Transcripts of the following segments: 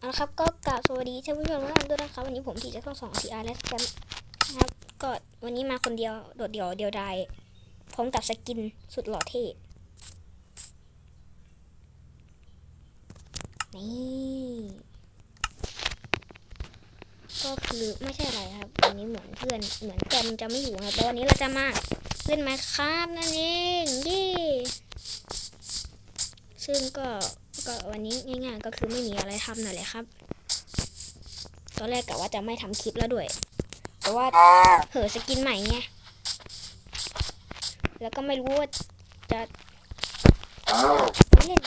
เอาละครับก็กราบสวัสดีท่านผู้ชมทุกท่านด้วยนะครับวันนี้ผมทีจะท่องสองทีอาร์และสแกมนะครับก็วันนี้มาคนเดียวโดดเดี่ยวเดียวดายพร้อมกับสกินสุดหล่อเท่นี่ก็คือไม่ใช่อะไรครับวันนี้เหมือนเพื่อนเหมือนแกมจะไม่อยู่นะครับแต่วันนี้เราจะมาเล่นไมค์ครับนั่นเองเย่ซึ่งก็ ก็วันนี้ง่ายๆก็คือไม่มีอะไรทำหน่อยเลยครับ ตอนแรกกะว่าจะไม่ทำคลิปแล้วด้วย แต่ว่าเหอสกินใหม่ไง แล้วก็ไม่รู้ว่าจะไม่เล่น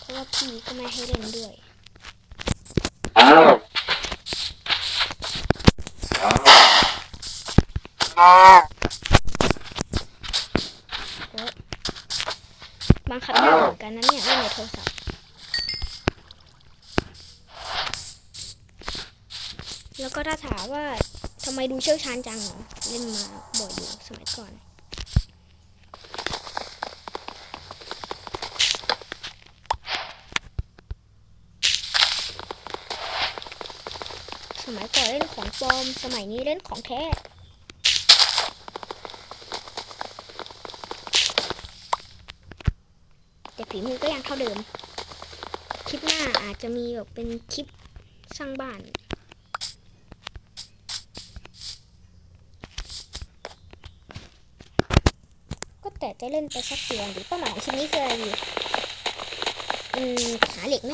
เพราะว่าพี่ก็ไม่ให้เล่นด้วย บังคับยากเหมือนกันนะเนี่ยเล่ในโทรศัพท์แล้วก็ถ้าถามว่าทำไมดูเชี่ยวชาญจังเหรอเล่นมาบ่อยอยู่สมัยก่อนสมัยก่อนเล่นของปลอม สมัยนี้เล่นของแท้ แต่ ฝีมือก็ยังเท่าเดิม คลิปหน้าอาจจะมีแบบเป็นคลิปสร้างบ้าน ก็แต่จะเล่นไปสักเดือนหรือเป้าหมายของคลิปนี้คืออะไรดีอืมหาเหล็กไหม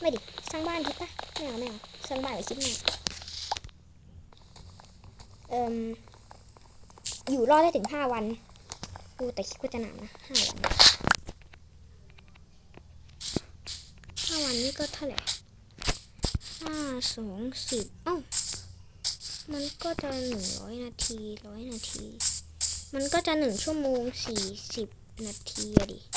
ไม่ดิ สร้างบ้านดีปะไม่เอาไม่เอาสร้างบ้านไว้คลิปหน้าเอ่มอยู่รอดได้ถึงห้าวันดูแต่คิดว่าจะนานนะห้าวัน ห้าวั นนี้ก็เท่าไหร่ห้าสองสิบเอ้ามันก็จะหนึ่งร้อยนาทีร้อยนาที มันก็จะหนึ่งชั่วโมงสี่สิบนาทีอะดิเ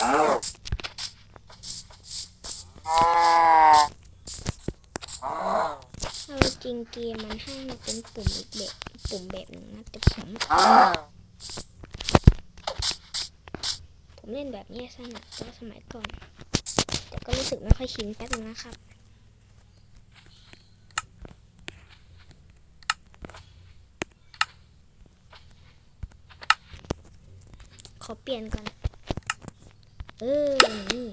อาจริงเกมมันให้มันเป็นปุ่มอีกแบบปุ่มแบบหนึ่งนะแต่ผมผมเล่นแบบนี้สนัดก็สมัยก่อน ก็รู้สึกไม่ค่อยชินแป๊บนึงนะครับขอเปลี่ยนก่อน เออ นี่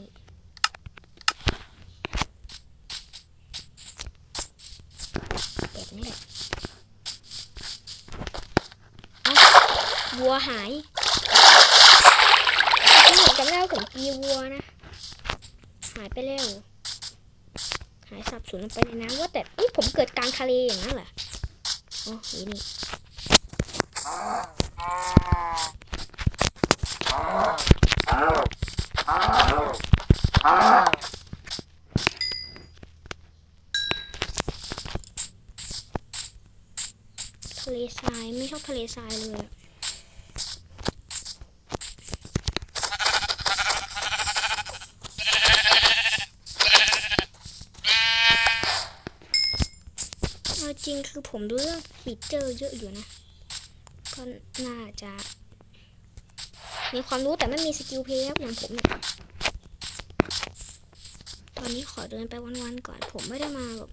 แบบนี้แหละอ้าวัวหายที่ผมจำได้ว่าผมตีวัวนะ หายไปแล้ว หายสับสนลงไปเลยนะว่าแต่เอ้ยผมเกิดกลางทะเลอย่างนั้นเหรออ๋ออยู่นี่ทะเลทรายไม่ชอบทะเลทรายเลย คือผมดูเรื่องฟีเจอร์เยอะอยู่นะ ก็น่าจะ มีความรู้แต่ไม่มีสกิลเพลย์อย่างผมเนี่ยตอนนี้ขอเดินไปวันๆก่อน ผมไม่ได้มาแบบ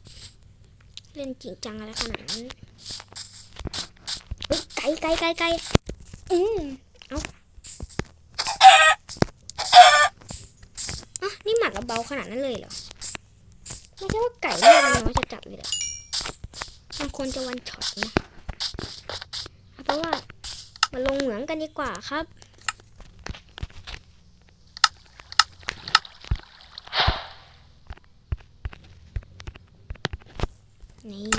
เล่นจริงจังอะไรขนาดนั้นไกลไกลไกลไกลอืมเอาอะนี่หมัดเราเบาขนาดนั้นเลยเหรอ ไม่ใช่ว่าไก่เนี่ยมันน้อยจะจับเลยเหรอ บางคนจะวันช็อตนะเพราะว่ามาลงเหมืองกันดีกว่าครับนี่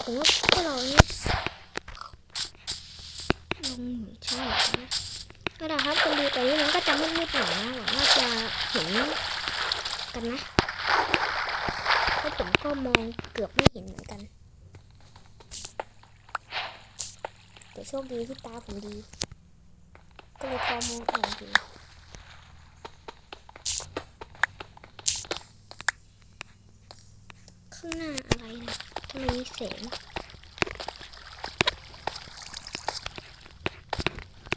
ผมว่าพวกเรานี่ลงหมุนใช่ไหมนะก็ ได้ครับคนดูแต่นี้มันก็จะมืดๆหน่อยนะหวังว่าจะเห็นกันนะเพราะผมก็มองเกือบไม่เห็นเหมือนกัน แต่โชคดีที่ตาผมดี ก็เลยพอมองเห็นอยู่ข้างหน้าอะไรนะทำไมมีแสง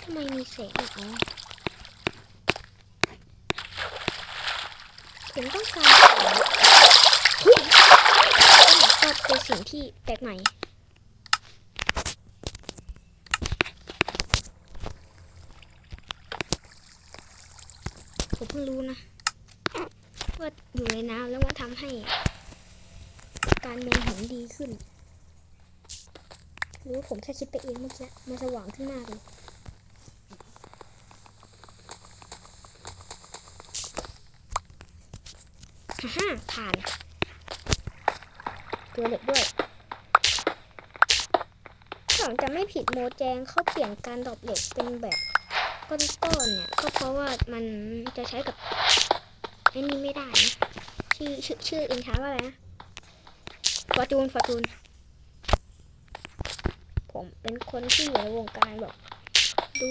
ทำไมมีแสงอะอ๋อผมต้อง การสงหุ้ยก็เป็นสิ่งที่แปลกใหม่ผมเพิ่งรู้นะว่าอยู่ในน้ำแล้วมันทำให้ การมองเห็นดีขึ้น หรือว่าผมแค่คิดไปเองเมื่อกี้มันสว่างขึ้นมากเลย ฮ่าฮ่าผ่าน ตัวเล็กด้วยถ้าผมจะไม่ผิดโมแจงเขาเปลี่ยนการดรอปเหล็กเป็นแบบก้อนๆเนี่ย ก็เพราะว่ามันจะใช้กับไอ้นี่ไม่ได้นะชื่อชื่อชื่อเองช้าว่าอะไรนะฟอร์จูนฟอร์จูนผมเป็นคนที่อยู่ในวงการแบบดู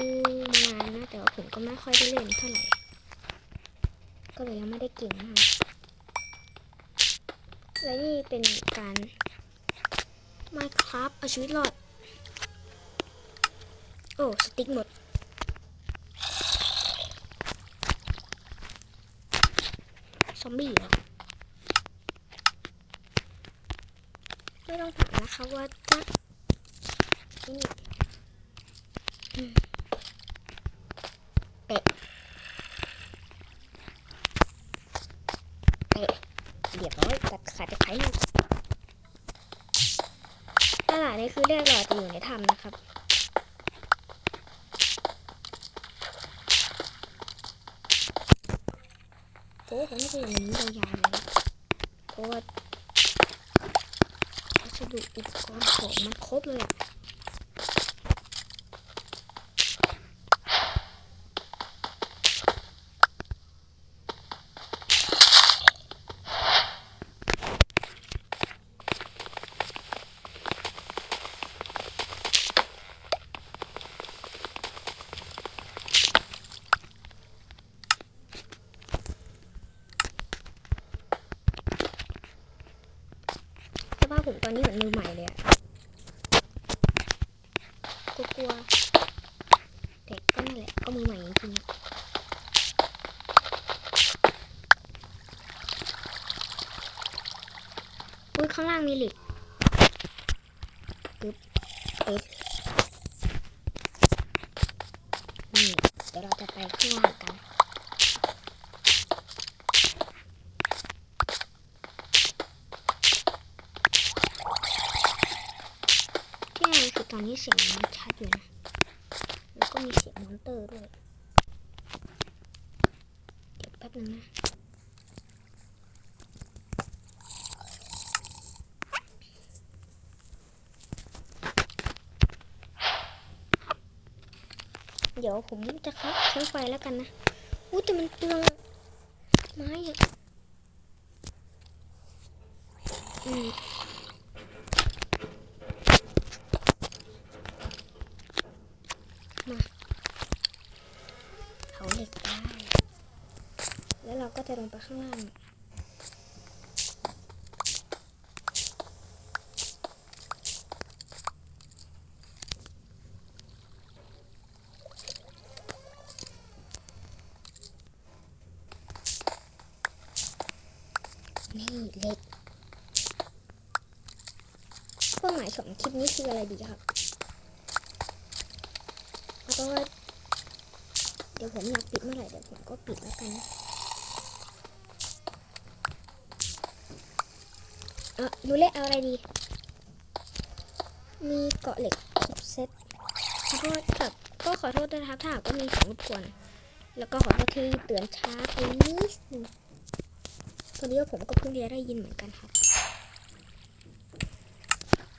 มานานนะ แต่ว่าผมก็ไม่ค่อยได้เล่นเท่าไหร่ ก็เลยยังไม่ได้เก่งมาก และนี่เป็นการ Minecraft เอาชีวิตรอด โอ้ สติ๊กหมด ซอมบี้เหรอไม่ต้องถามนะคะว่าจะนี่อืมเปะเปะเรียบร้อยตัดขาดจะไขอยู่ตลาดนี้คือเรียกหลอดอยู่ในถ้ำนะครับ โอ้ผมไม่เคยเห็นมันนี้ยาวๆเลยนะเพราะว่าวัสดุ อุปกรณ์ของมันครบเลยอะสภาพผมตอนนี้เหมือนมือใหม่เลยอะกลัวๆแต่ก็นั่นแหละก็มือใหม่จริงๆอะอุ้ยข้างล่างมีเหล็กปึ๊บปึ๊บนี่เดี๋ยวเราจะไปข้างล่างกัน ที่แนี้เสียงมันชัดอยู่นะ แล้วก็มีเสียงมอนเตอร์ด้วย เดี๋ยวแป๊บนึงนะเดี๋ยวผมจะเข้าใช้ไฟแล้วกันนะอุ้แต่มันเปลืองไม้อะอืม เผาเหล็กได้ แล้วเราก็ จะลงไปข้างล่างนี่เล็กเป้าหมายสองคลิปนี้คืออะไรดีครับแล้วก็ว่าเดี๋ยวผมอยากปิดเมื่อไหร่เดี๋ยวผมก็ปิดแล้วกัน เออดูเล่เอาอะไรดี มีเกาะเหล็กครบเซตขอโทษครับก็ขอโทษด้วยนะครับถ้าหากว่ามีเสียงรบกวน แล้วก็ขอโทษที่เตือนช้าไปนิดนึงพอดีว่าผมก็เพิ่งได้ยินเหมือนกันครับ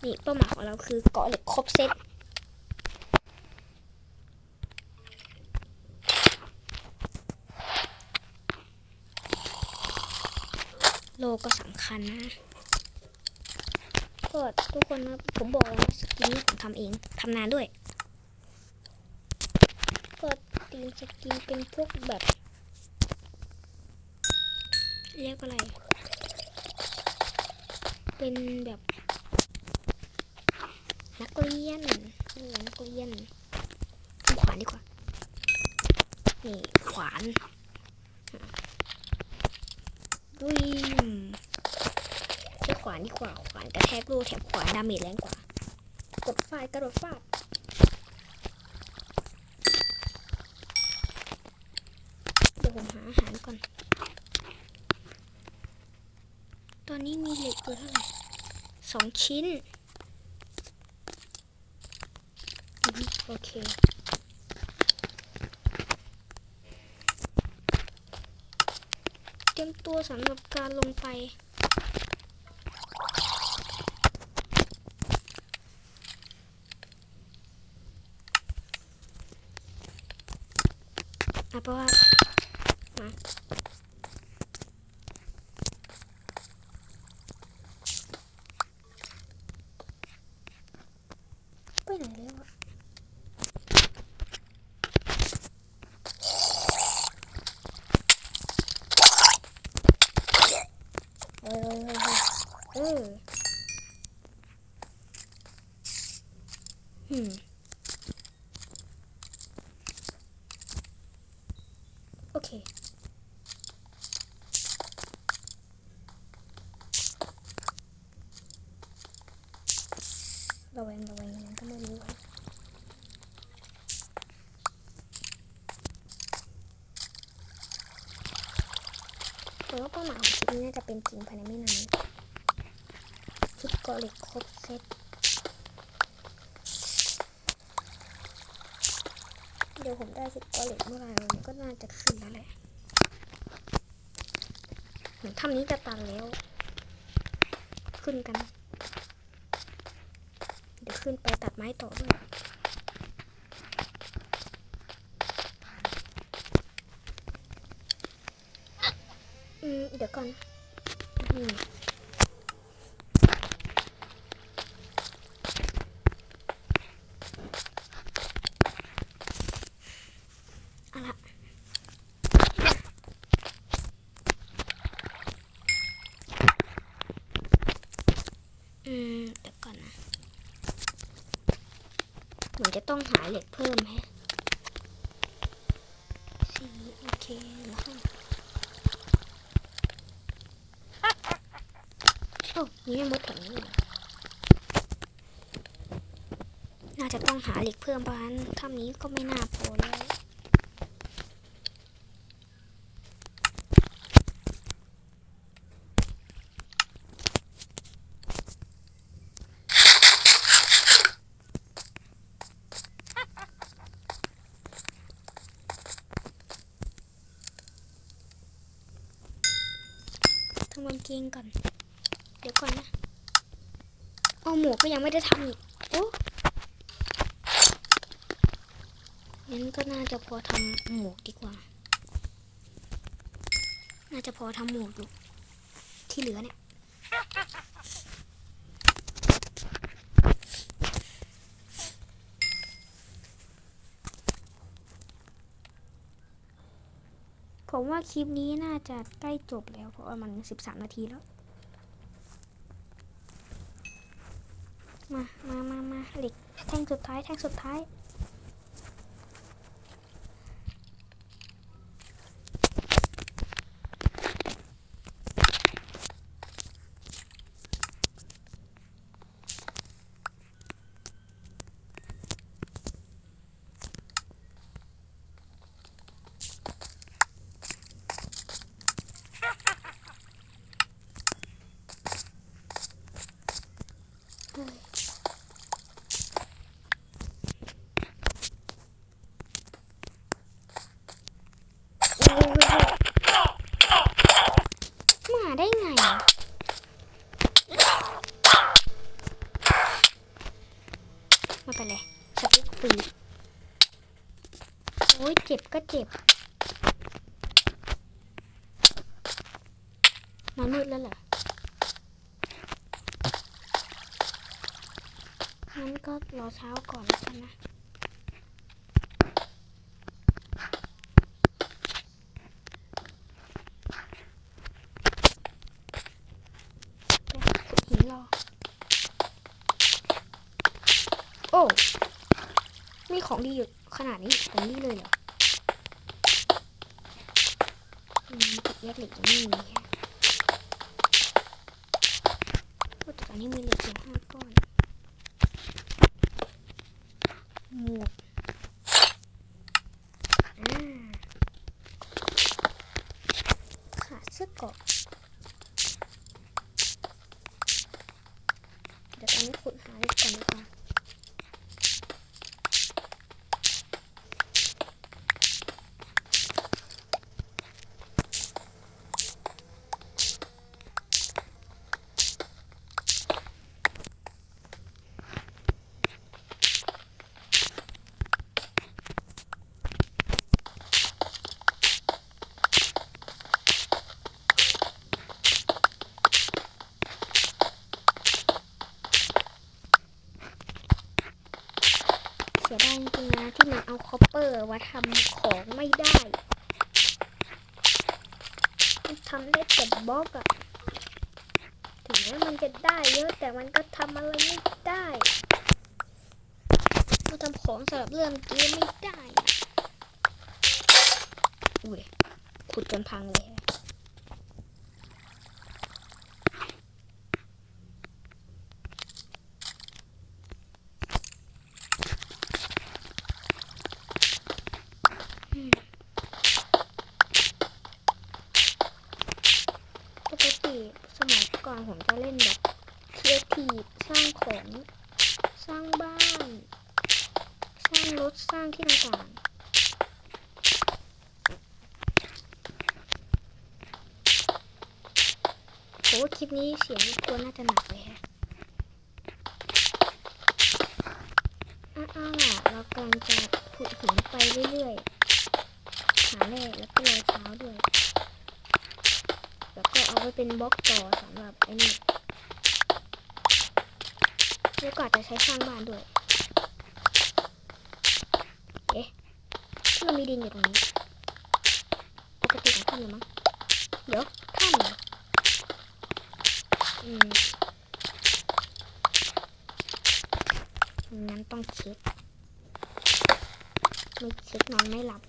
นี่เป้าหมายของเราคือเกาะเหล็กครบเซตโลก็สำคัญนะ ก็ทุกคนนะผมบอกแล้วสกินนี้ผมทำเองทำนานด้วย ก็ตีมสกินเป็นพวกแบบ เรียกอะไร เป็นแบบ นักเรียนนักเรียนขวานดีกว่า นี่ขวานดุยใช้ขวานดีกว่า ขวานกระแทกลูกแถมขวานดาเมจแรงกว่า กดฟาดกระโดดฟาดเดี๋ยวผมหาอาหารก่อน ตอนนี้มีเหล็กอยู่เท่าไหร่สองชิ้น โอเคเตรียมตัวสำหรับการลงไป อะเพราะว่า มา ไปไหนแล้วอะเออเออหืมโอเค ระแวงระแวงยังไงก็ไม่รู้ครับ แต่ว่าเป้าหมายของคลิปนี้น่าจะเป็นจริงภายในไม่นานชุดกาะเหล็กครบเซตเดี๋ยวผมได้ชุดกาะเหล็กเมื่อไหร่มันก็น่าจะขึ้นแล้วแหละเหมือนถ้ำนี้จะตันแล้ว ขึ้นกัน เดี๋ยวขึ้นไปตัดไม้ต่อด้วย อืม เดี๋ยว ก่อนเอาละอืมเดี๋ยวก่อนนะเหมือนจะต้องหาเหล็กเพิ่มแฮะสี่โอเคแล้วค่ะโอ้ มีแม่มดแถวนี้น่าจะต้องหาเหล็กเพิ่มบ้านถ้ำนี้ก็ไม่น่าพอแล้วทำกางเกงก่อน เดี๋ยวก่อนนะเอาหมวกก็ยังไม่ได้ทำอีกโอ้งั้นก็น่าจะพอทำหมวกดีกว่า น่าจะพอทำหมวกอยู่ที่เหลือเนี่ยผมว่าคลิปนี้น่าจะใกล้จบแล้วเพราะว่ามัน 13 นาทีแล้ว มามามามาเหล็กแท่งสุดท้ายแท่งสุดท้าย เก็บ มันมืดแล้วเหรองั้นก็รอเช้าก่อนแล้วกันนะโอ้ มีของดีอยู่ขนาดนี้ตรงนี้เลยเหรอ กับแยกเหล็กยังไม่มีแฮะโอ้แต่ตอนนี้มีเหล็กอยู่ห้าก้อนหมวกขาดเสื้อเกาะเดี๋ยวตอนนี้ขุดหาเหล็กก่อนดีกว่า เสียดายจริงๆนะที่มันเอาคอปเปอร์มาทำของไม่ได้มัน ทำได้แต่บล็อกอะถึงแม้มันจะได้เยอะแต่มันก็ทำอะไรไม่ได้มันทำของสำหรับเรื่องเกมไม่ได้อุ้ยขุดจนพังเลย ปกติสมัยก่อนผมจะเล่นแบบครีเอทีฟสร้างของ สร้างบ้าน สร้างรถ ส ร้างที่ต่างๆผมว่าคลิปนี้เสียงตัวน่าจะหนักเลยฮะอ้าวอะเรากำลังจะขุดหินไปเรื่อยๆ หาแร่แล้วก็รอยเท้าด้วย แล้วก็เอาไว้เป็นบล็อกต่อสำหรับไอ้นี่แล้วก็อาจจะใช้สร้างบ้านด้วย เอ๊ะที่ มันมีดินอยู่ตรงนี้ปกติของถ้ำเลยมั้งเดี๋ยวถ้ำเหรออืมงั้นต้องเช็ดไม่เช็ดนอนไม่หลับ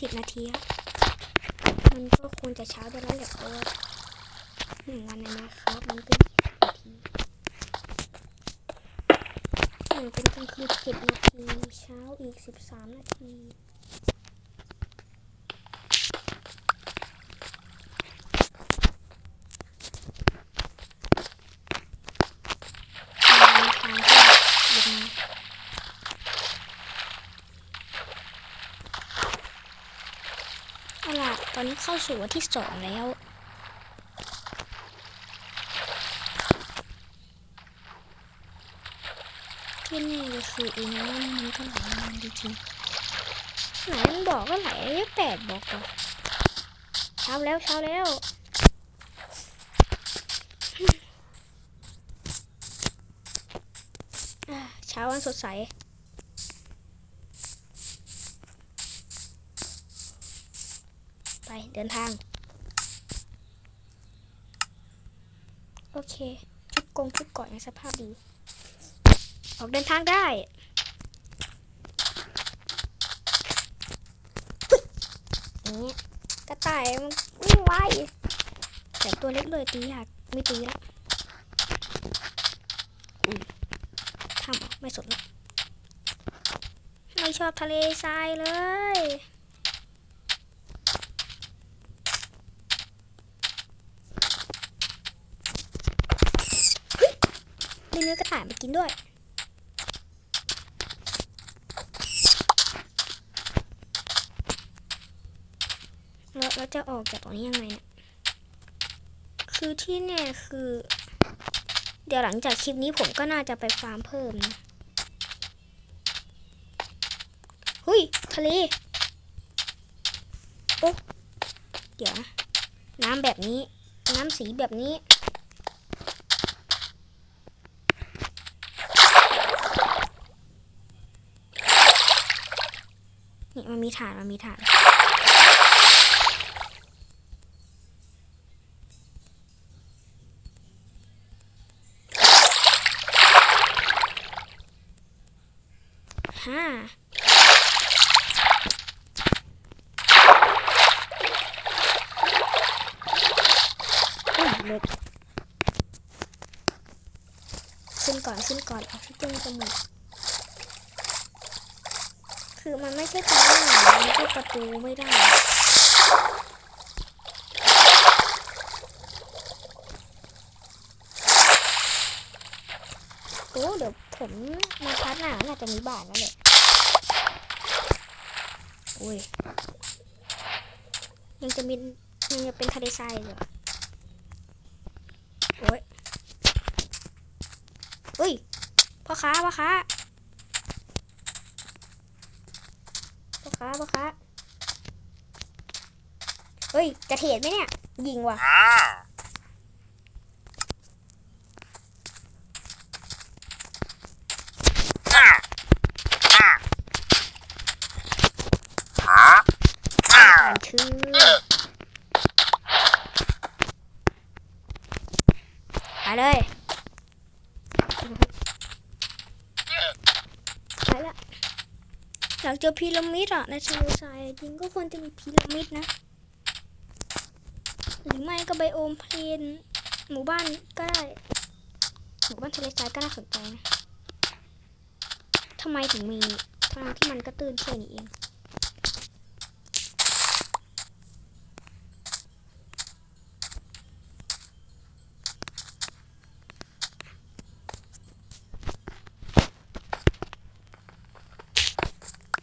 สิบนาทีอะมันก็ควรจะเช้าได้แล้วแหละเพราะว่าหนึ่งวันในนะครับมันเป็นนาทีหนึ่งเป็นกลางคืน7นาทีเช้าอีกสิบสามนาที มีทางที่ยังเอาล่ะ ตอนนี้ เข้าสู่วันที่สองแล้ว ที่แน่ก็คือเองว่ามันก็ไหลนานจริงๆไหนมันบอกก็ไหลแปดบอกก่อนเช้าแล้วเช้าแล้วเช้าวันสดใส เดินทาง โอเคชุดกงชุดเกาะยังสภาพดี ออกเดินทางได้นี้กระต่ายมันวิ่งไวแต่ตัวเล็กเลยตียากไม่ตีแล้วทำไม่สนละไม่ชอบทะเลทรายเลย มีเนื้อ กินด้วยแล้วเราจะออกจากตรงนี้ยังไงเนี่ย คือที่เนี่ยคือ เดี๋ยวหลังจากคลิปนี้ผมก็น่าจะไปฟาร์มเพิ่มนะหุยทะเล โอ้ เดี๋ยวนะ น้ำแบบนี้ น้ำสีแบบนี้ นี่ มีฐานมันมีฐาน ห้าเล็กขึ้นก่อน ขึ้นก่อนออกซิเจนจะหมด คือมันไม่ใช่ตรงหน้ามันก็ประตูไม่ได้ โอ้เดี๋ยวผมมาพัดหนาน่าจะมีบ้านแล้วแหละอุ้ยยังจะมียังจะเป็นทะเลทรายเหรอโอ้ยอุ้ยพ่อค้าพ่อค้า พ่อ ค้าพ่อค้าเฮ้ย จะเทรดไหมเนี่ย ยิงว่ะ อ่านชื่อไปเลยไปละอยาก เจอพีระมิดอะในทะเลทรายจริงก็ควรจะมีพีระมิดนะ หรือไม่ก็ไบโอมเพลนหมู่บ้านก็ได้หมู่บ้านทะเลทรายก็น่าสนใจนะทำไมถึงมีทางที่มันก็ตื่นแค่นี้เอง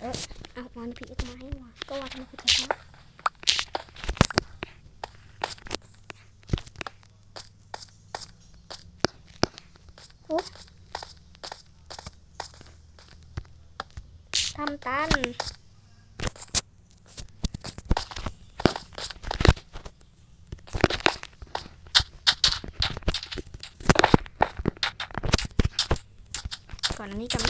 เออเอา วันผีก็มาให้ว่ะก็ว่าทำไมคือช้าโอ้ทำตันก่อนนี้จะ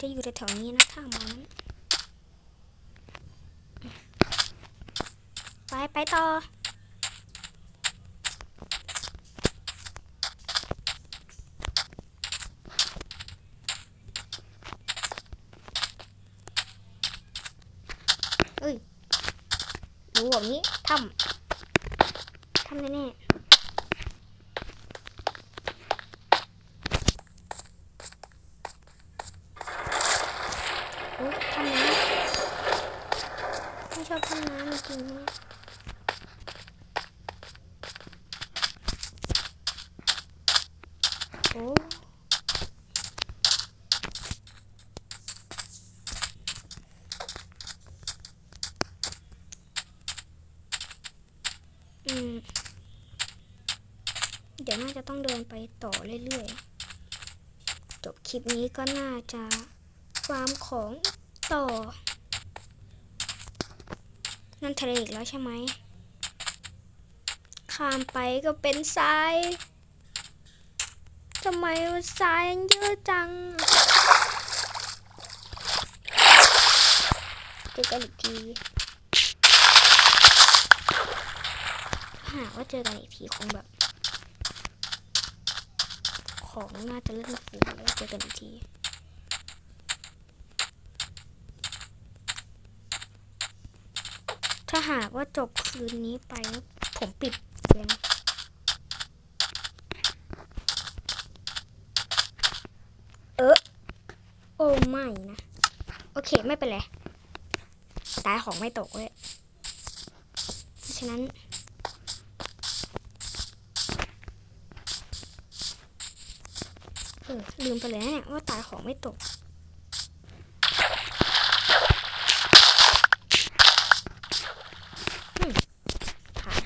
จะอยู่แถวๆนี้นะถ้ามองไปไปต่อเอ้ยรู้แบบนี้ทำทำแน่ๆ ปนี้ก็น่าจะฟาร์มของต่อ นั่นทะเลอีกแล้วใช่ไหมข้ามไปก็เป็นทรายทำไมทรายเยอะจังเจอกันอีกทีหาว่าเจอกันอีกทีคงแบบ ของน่าจะเริ่มฟูแล้วเจอกันอีกทีถ้าหากว่าจบคืนนี้ไปแล้วผมปิดเลยนะเออโอ้ไม่นะ โอเคไม่เป็นไรตายของไม่ตกเว้ยฉะนั้น เออลืมไปแล้วเนี่ยว่าตายของไม่ตก อืมผ่าน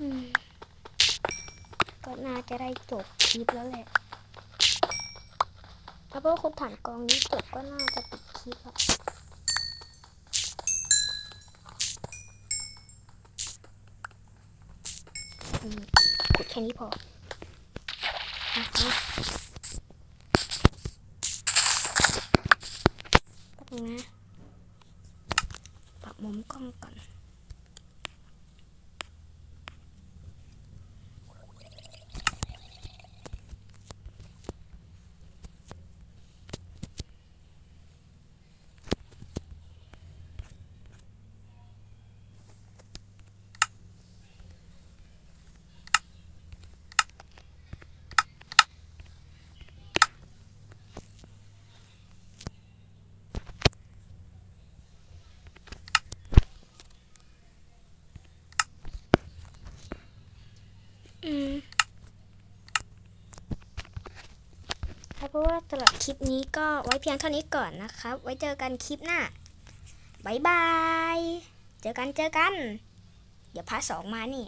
อืมก็น่า จบคลิปแล้วแหละแล้วพอครบฐานกองนี้จบก็น่าจะปิดคลิปอะอืมขุดแค่นี้พออะมาแป๊บนึงนะปรับมุมกล้องก่อน อืมครับ เพราะว่าตลอดคลิปนี้ก็ไว้เพียงเท่านี้ก่อนนะครับ ไว้เจอกันคลิปหน้าบายบาย เจอกันเจอกัน เดี๋ยวพาร์ทสองมานี่